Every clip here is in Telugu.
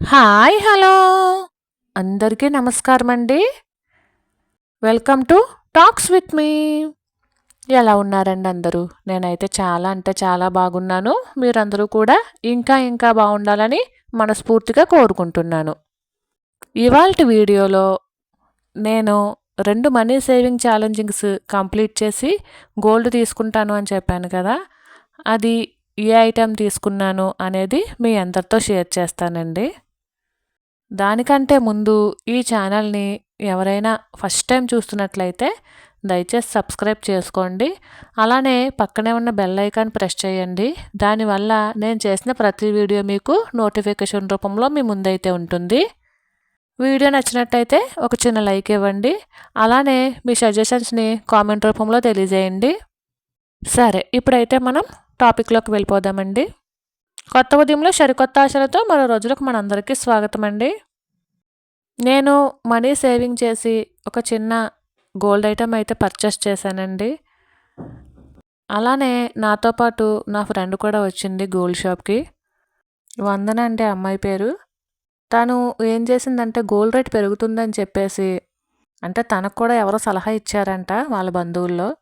Hi hello. అందరికీ నమస్కారం అండి welcome to talks with me. ఎలా ఉన్నారండి అందరూ? నేనైతే చాలా అంటే చాలా బాగున్నాను. మీరందరూ కూడా ఇంకా ఇంకా బాగుండాలని మనస్ఫూర్తిగా కోరుకుంటున్నాను. ఇవాళ వీడియోలో నేను రెండు మనీ సేవింగ్ ఛాలెంజింగ్స్ కంప్లీట్ చేసి గోల్డ్ తీసుకుంటాను అని చెప్పాను కదా. అది ఏ ఐటెం తీసుకున్నాను అనేది మీ అందరితో షేర్ చేస్తానండి. దానికంటే ముందు ఈ ఛానల్ని ఎవరైనా ఫస్ట్ టైం చూస్తున్నట్లయితే దయచేసి సబ్స్క్రైబ్ చేసుకోండి. అలానే పక్కనే ఉన్న బెల్ ఐకాన్ ప్రెస్ చేయండి. దానివల్ల నేను చేసిన ప్రతి వీడియో మీకు నోటిఫికేషన్ రూపంలో మీ ముందైతే ఉంటుంది. వీడియో నచ్చినట్టయితే ఒక చిన్న లైక్ ఇవ్వండి. అలానే మీ సజెషన్స్ని కామెంట్ రూపంలో తెలియజేయండి. సరే ఇప్పుడైతే మనం టాపిక్లోకి వెళ్ళిపోదామండి. కొత్త ఉదయంలో సరికొత్త ఆశలతో మరో రోజులకు మనందరికీ స్వాగతం అండి నేను మనీ సేవింగ్ చేసి ఒక చిన్న గోల్డ్ ఐటమ్ అయితే పర్చేస్ చేశానండి. అలానే నాతో పాటు నా ఫ్రెండ్ కూడా వచ్చింది గోల్డ్ షాప్కి. వందన అంటే అమ్మాయి పేరు. తను ఏం చేసిందంటే గోల్డ్ రేట్ పెరుగుతుందని చెప్పేసి అంటే తనకు కూడా ఎవరో సలహా ఇచ్చారంట వాళ్ళ బంధువుల్లో.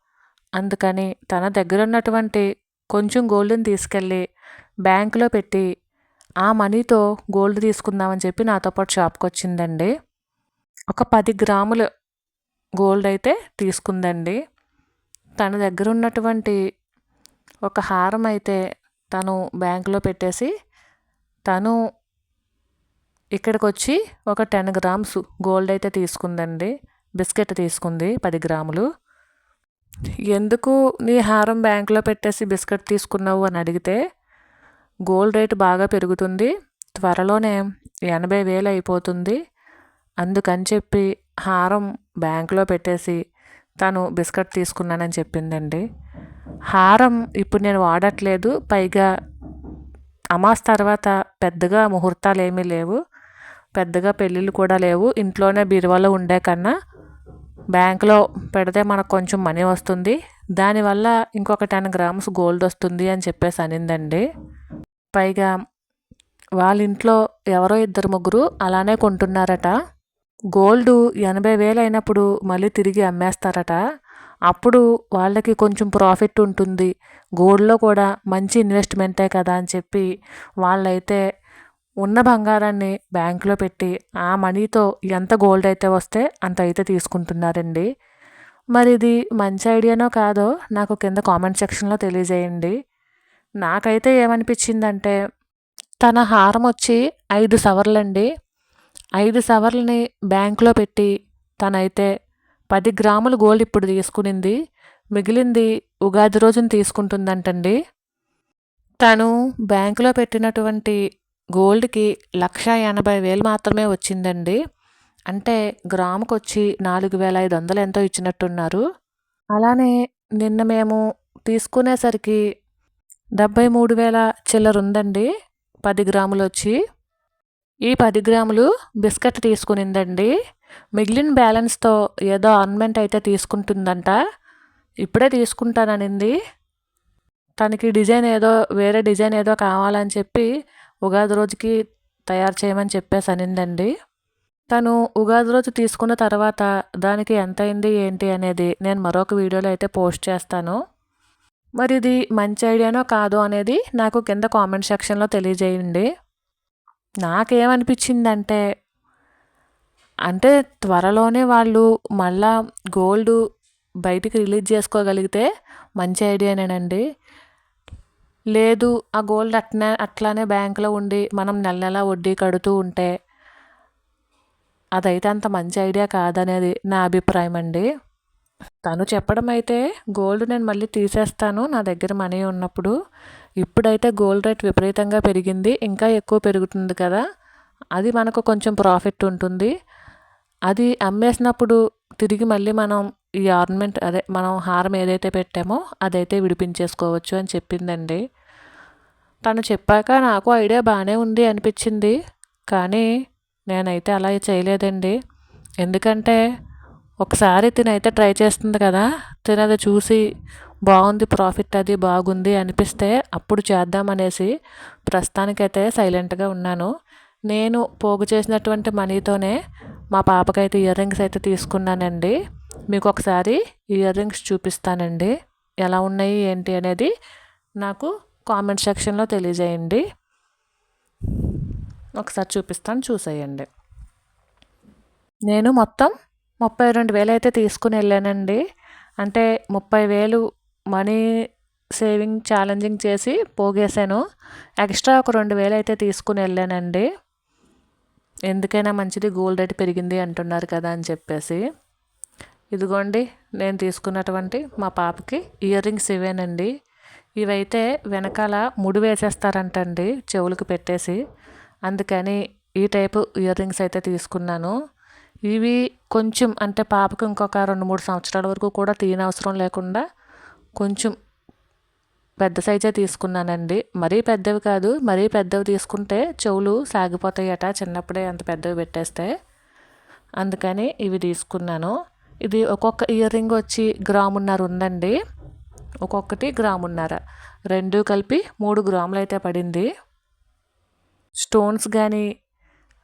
అందుకని తన దగ్గర ఉన్నటువంటి కొంచెం గోల్డ్ని తీసుకెళ్ళి బ్యాంకులో పెట్టి ఆ మనీతో గోల్డ్ తీసుకుందామని చెప్పి నాతో పాటు షాప్కి వచ్చిందండి. ఒక పది గ్రాములు గోల్డ్ అయితే తీసుకుందండి. తన దగ్గర ఉన్నటువంటి ఒక హారం అయితే తను బ్యాంకులో పెట్టేసి తను ఇక్కడికి వచ్చి ఒక టెన్ గ్రామ్స్ గోల్డ్ అయితే తీసుకుందండి. బిస్కెట్ తీసుకుంది పది గ్రాములు. ఎందుకు నీ హారం బ్యాంకులో పెట్టేసి బిస్కెట్ తీసుకున్నావు అని అడిగితే గోల్డ్ రేట్ బాగా పెరుగుతుంది. త్వరలోనే ఎనభై వేలు అయిపోతుంది. అందుకని చెప్పి హారం బ్యాంకులో పెట్టేసి తను బిస్కెట్ తీసుకున్నానని చెప్పిందండి. హారం ఇప్పుడు నేను వాడట్లేదు. పైగా అమాస్ తర్వాత పెద్దగా ముహూర్తాలు ఏమీ లేవు. పెద్దగా పెళ్ళిళ్ళు కూడా లేవు. ఇంట్లోనే బీరువాలో ఉండే కన్నా బ్యాంకులో పెడితే మనకు కొంచెం మనీ వస్తుంది. దానివల్ల ఇంకొక టెన్ గ్రామ్స్ గోల్డ్ వస్తుంది అని చెప్పేసి అనిందండి. పైగా వాళ్ళ ఇంట్లో ఎవరో ఇద్దరు ముగ్గురు అలానే కొంటున్నారట. గోల్డ్ ఎనభై వేలు అయినప్పుడు మళ్ళీ తిరిగి అమ్మేస్తారట. అప్పుడు వాళ్ళకి కొంచెం ప్రాఫిట్ ఉంటుంది. గోల్డ్లో కూడా మంచి ఇన్వెస్ట్మెంటే కదా అని చెప్పి వాళ్ళైతే ఉన్న బంగారాన్ని బ్యాంకులో పెట్టి ఆ మనీతో ఎంత గోల్డ్ అయితే వస్తే అంత అయితే తీసుకుంటున్నారండి. మరి ఇది మంచి ఐడియానో కాదో నాకు కింద కామెంట్ సెక్షన్లో తెలియజేయండి. నాకైతే ఏమనిపించిందంటే తన హారం వచ్చి ఐదు సవర్లండి. ఐదు సవర్లని బ్యాంకులో పెట్టి తనైతే పది గ్రాములు గోల్డ్ ఇప్పుడు తీసుకునింది. మిగిలింది ఉగాది రోజున తీసుకుంటుందంటండి. తను బ్యాంకులో పెట్టినటువంటి గోల్డ్కి లక్ష ఎనభై వేలు మాత్రమే వచ్చిందండి. అంటే గ్రాముకు వచ్చి నాలుగు వేల ఐదు వందలు ఎంతో ఇచ్చినట్టున్నారు. అలానే నిన్న మేము తీసుకునేసరికి డెబ్బై మూడు వేల చిల్లర ఉందండి పది గ్రాములు వచ్చి ఈ పది గ్రాములు బిస్కెట్ తీసుకునిందండి. మిగిలిన బ్యాలెన్స్తో ఏదో ఆర్నమెంట్ అయితే తీసుకుంటుందంట. ఇప్పుడే తీసుకుంటాననింది. తనకి డిజైన్ ఏదో వేరే డిజైన్ ఏదో కావాలని చెప్పి ఉగాది రోజుకి తయారు చేయమని చెప్పేసి అనిందండి తను ఉగాది రోజు తీసుకున్న తర్వాత దానికి ఎంత అయింది ఏంటి అనేది నేను మరొక వీడియోలో అయితే పోస్ట్ చేస్తాను. మరి ఇది మంచి ఐడియానో కాదో అనేది నాకు కింద కామెంట్ సెక్షన్లో తెలియజేయండి. నాకేమనిపించిందంటే అంటే త్వరలోనే వాళ్ళు మళ్ళా గోల్డ్ బయటికి రిలీజ్ చేసుకోగలిగితే మంచి ఐడియానేనండి. లేదు ఆ గోల్డ్ అట్నే అట్లానే బ్యాంకులో ఉండి మనం నెల నెల వడ్డీ కడుతూ ఉంటే అదైతే అంత మంచి ఐడియా కాదనేది నా అభిప్రాయం అండి తను చెప్పడం అయితే గోల్డ్ నేను మళ్ళీ తీసేస్తాను నా దగ్గర మనీ ఉన్నప్పుడు. ఇప్పుడైతే గోల్డ్ రేట్ విపరీతంగా పెరిగింది ఇంకా ఎక్కువ పెరుగుతుంది కదా. అది మనకు కొంచెం ప్రాఫిట్ ఉంటుంది. అది అమ్మేసినప్పుడు తిరిగి మళ్ళీ మనం ఈ ఆర్నమెంట్ అదే మనం హారం ఏదైతే పెట్టామో అదైతే విడిపించేసుకోవచ్చు అని చెప్పిందండి. తను చెప్పాక నాకు ఐడియా బాగానే ఉంది అనిపించింది కానీ నేనైతే అలా చేయలేదండి. ఎందుకంటే ఒకసారి తినైతే ట్రై చేస్తుంది కదా తినది చూసి బాగుంది ప్రాఫిట్ అది బాగుంది అనిపిస్తే అప్పుడు చేద్దామనేసి ప్రస్తుతానికైతే సైలెంట్గా ఉన్నాను. నేను పోగు చేసినటువంటి మనీతోనే మా పాపకైతే ఇయర్ రింగ్స్ అయితే తీసుకున్నానండి. మీకు ఒకసారి ఇయర్ రింగ్స్ చూపిస్తానండి. ఎలా ఉన్నాయి ఏంటి అనేది నాకు కామెంట్ సెక్షన్లో తెలియజేయండి. ఒకసారి చూపిస్తాను చూసేయండి. నేను మొత్తం ముప్పై రెండు వేలు అయితే తీసుకుని వెళ్ళానండి అంటే ముప్పై వేలు మనీ సేవింగ్ ఛాలెంజింగ్ చేసి పోగేశాను. ఎక్స్ట్రా ఒక రెండు వేలు అయితే తీసుకుని వెళ్ళానండి ఎందుకైనా మంచిది గోల్డ్ రేట్ పెరిగింది అంటున్నారు కదా అని చెప్పేసి. ఇదిగోండి నేను తీసుకున్నటువంటి మా పాపకి ఇయర్ రింగ్స్ ఇవేనండి. ఇవైతే వెనకాల ముడి వేసేస్తారంటండి చెవులకు పెట్టేసి. అందుకని ఈ టైపు ఇయర్ రింగ్స్ అయితే తీసుకున్నాను. ఇవి కొంచెం అంటే పాపకు ఇంకొక రెండు మూడు సంవత్సరాల వరకు కూడా తీయనవసరం లేకుండా కొంచెం పెద్ద సైజే తీసుకున్నానండి. మరీ పెద్దవి కాదు మరీ పెద్దవి తీసుకుంటే చెవులు సాగిపోతాయట చిన్నప్పుడే అంత పెద్దవి పెట్టేస్తే. అందుకని ఇవి తీసుకున్నాను. ఇది ఒక్కొక్క ఇయర్ రింగ్ వచ్చి గ్రామున్నర ఉందండి. ఒక్కొక్కటి గ్రామున్నర. రెండు కలిపి మూడు గ్రాములు అయితే పడింది. స్టోన్స్ కానీ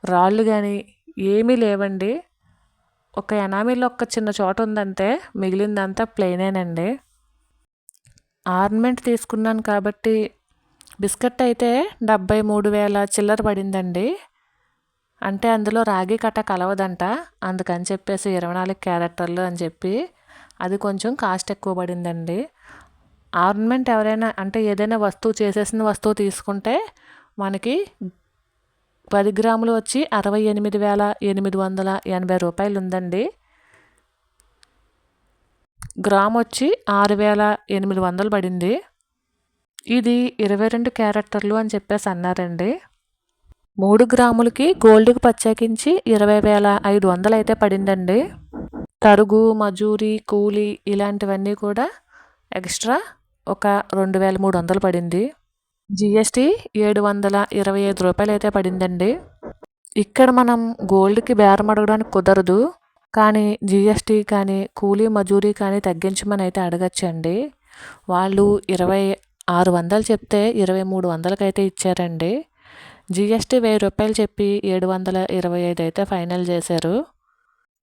రాళ్ళు కానీ ఏమీ లేవండి. ఒక ఎనామిల్లో ఒక చిన్న చోట ఉందంటే మిగిలిందంతా ప్లెయినేనండి. ఆర్నమెంట్ తీసుకున్నాను కాబట్టి బిస్కెట్ అయితే డెబ్బై మూడు వేల చిల్లర పడిందండి. అంటే అందులో రాగి కట్ట కలవదంట. అందుకని చెప్పేసి ఇరవై నాలుగు క్యారెక్టర్లు అని చెప్పి అది కొంచెం కాస్ట్ ఎక్కువ పడిందండి. ఆర్నమెంట్ ఎవరైనా అంటే ఏదైనా వస్తువు చేసేసిన వస్తువు తీసుకుంటే మనకి పది గ్రాములు వచ్చి అరవై ఎనిమిది వేల ఎనిమిది వందల ఎనభై రూపాయలు ఉందండి గ్రామ్ వచ్చి ఆరు వేల ఎనిమిది వందలు పడింది. ఇది ఇరవై రెండు క్యారెక్టర్లు అని చెప్పేసి అన్నారండి. మూడు గ్రాములకి గోల్డ్కి ప్రత్యేకించి ఇరవై వేల ఐదు వందలు అయితే పడిందండి. తరుగు మజూరి కూలి ఇలాంటివన్నీ కూడా ఎక్స్ట్రా ఒక రెండు వేల మూడు వందలు పడింది. జిఎస్టీ ఏడు వందల ఇరవై ఐదు రూపాయలు అయితే పడిందండి. ఇక్కడ మనం గోల్డ్కి బేరం అడగడానికి కుదరదు. కానీ జిఎస్టీ కానీ కూలీ మజూరీ కానీ తగ్గించమని అయితే అడగచ్చండి. వాళ్ళు ఇరవై ఆరు వందలు చెప్తే ఇరవై మూడు వందలకైతే ఇచ్చారండి. జిఎస్టీ వెయ్యి రూపాయలు చెప్పి ఏడు వందల ఇరవై ఐదు అయితే ఫైనల్ చేశారు.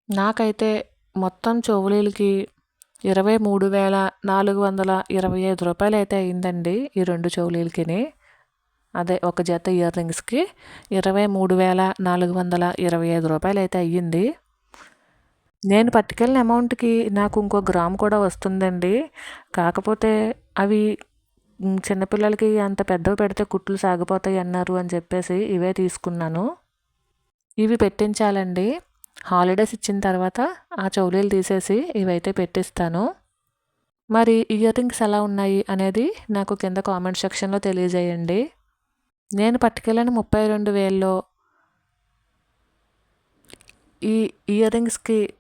నాకైతే మొత్తం చెవులీలకి ఇరవై మూడు వేల నాలుగు వందల ఇరవై ఐదు రూపాయలు అయితే అయిందండి ఈ రెండు చెవులీలకి అదే ఒక జత ఇయర్ రింగ్స్కి ఇరవై మూడు వేల నాలుగు వందల ఇరవై ఐదు రూపాయలు అయితే అయ్యింది. నేను పట్టుకెళ్ళిన అమౌంట్కి నాకు ఇంకో గ్రామ్ కూడా వస్తుందండి. కాకపోతే అవి చిన్నపిల్లలకి అంత పెద్దవి పెడితే కుట్లు సాగిపోతాయి అన్నారు అని చెప్పేసి ఇవే తీసుకున్నాను. ఇవి పెట్టించాలండి. హాలిడేస్ ఇచ్చిన తర్వాత ఆ చౌలీలు తీసేసి ఇవైతే పెట్టిస్తాను. మరి ఇయర్ రింగ్స్ ఎలా ఉన్నాయి అనేది నాకు కింద కామెంట్ సెక్షన్లో తెలియజేయండి. నేను పట్టుకెళ్ళిన ముప్పై రెండు వేల్లో ఈ ఇయర్ రింగ్స్కి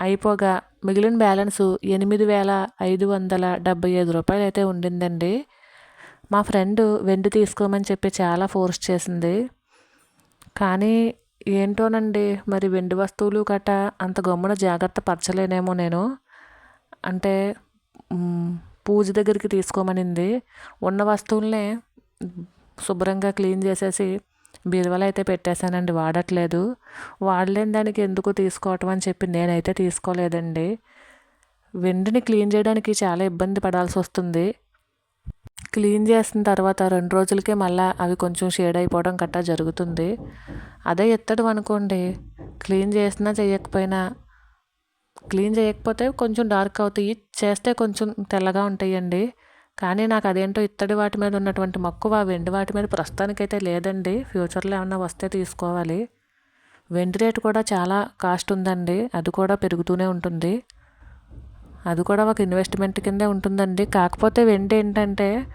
అయిపోగా మిగిలిన బ్యాలెన్సు ఎనిమిది వేల ఐదు వందల డెబ్బై ఐదు రూపాయలు అయితే ఉండిందండి. మా ఫ్రెండ్ వెండి తీసుకోమని చెప్పి చాలా ఫోర్స్ చేసింది. కానీ ఏంటోనండి? మరి వెండి వస్తువులు గట అంత గమ్మున జాగ్రత్త పరచలేనేమో నేను. అంటే పూజ దగ్గరికి తీసుకోమనింది. ఉన్న వస్తువులనే శుభ్రంగా క్లీన్ చేసేసి బీరువాలో అయితే పెట్టేశానండి. వాడట్లేదు. వాడలేని దానికి ఎందుకు తీసుకోవటం అని చెప్పి నేనైతే తీసుకోలేదండి. వెండిని క్లీన్ చేయడానికి చాలా ఇబ్బంది పడాల్సి వస్తుంది క్లీన్ చేసిన తర్వాత రెండు రోజులకే మళ్ళీ అవి కొంచెం షేడ్ అయిపోవడం గట్టా జరుగుతుంది. అదే ఎత్తడం అనుకోండి. క్లీన్ చేసినా చేయకపోయినా క్లీన్ చేయకపోతే కొంచెం డార్క్ అవుతాయి. చేస్తే కొంచెం తెల్లగా ఉంటాయండి. కానీ నాకు అదేంటో ఇత్తడి వాటి మీద ఉన్నటువంటి మక్కువ వెండి వాటి మీద ప్రస్తుతానికైతే లేదండి. ఫ్యూచర్లో ఏమన్నా వస్తే తీసుకోవాలి. వెండి రేటు కూడా చాలా కాస్ట్ ఉందండి. అది కూడా పెరుగుతూనే ఉంటుంది. అది కూడా ఒక ఇన్వెస్ట్మెంట్ కిందే ఉంటుందండి. కాకపోతే వెండి ఏంటంటే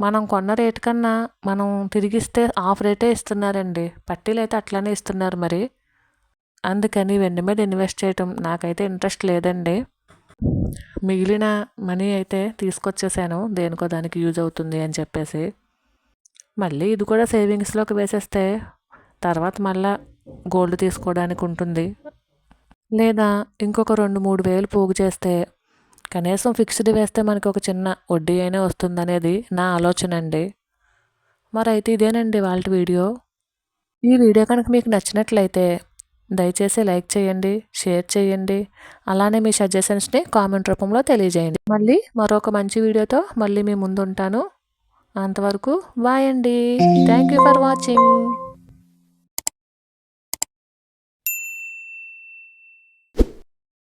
మనం కొన్న రేటు కన్నా మనం తిరిగిస్తే ఆఫ్ రేటే ఇస్తున్నారండి. పట్టీలు అయితే అట్లానే ఇస్తున్నారు మరి. అందుకని వెండి మీద ఇన్వెస్ట్ చేయటం నాకైతే ఇంట్రెస్ట్ లేదండి. మిగిలిన మనీ అయితే తీసుకొచ్చేసాను. దేనికో దానికి యూజ్ అవుతుంది అని చెప్పేసి. మళ్ళీ ఇది కూడా సేవింగ్స్లోకి వేసేస్తే తర్వాత మళ్ళా గోల్డ్ తీసుకోవడానికి ఉంటుంది. లేదా ఇంకొక రెండు మూడు వేలు పోగు చేస్తే కనీసం ఫిక్స్డ్ వేస్తే మనకి ఒక చిన్న వడ్డీ అయినా వస్తుందనేది నా ఆలోచన అండి. మరైతే ఇదేనండి వాళ్ళ వీడియో. ఈ వీడియో కనుక మీకు నచ్చినట్లయితే దయచేసి లైక్ చేయండి షేర్ చేయండి అలానే మీ సజెషన్స్ని కామెంట్ రూపంలో తెలియజేయండి. మళ్ళీ మరొక మంచి వీడియోతో మళ్ళీ మీ ముందు ఉంటాను అంతవరకు బాయ్ అండి. Thank you for watching.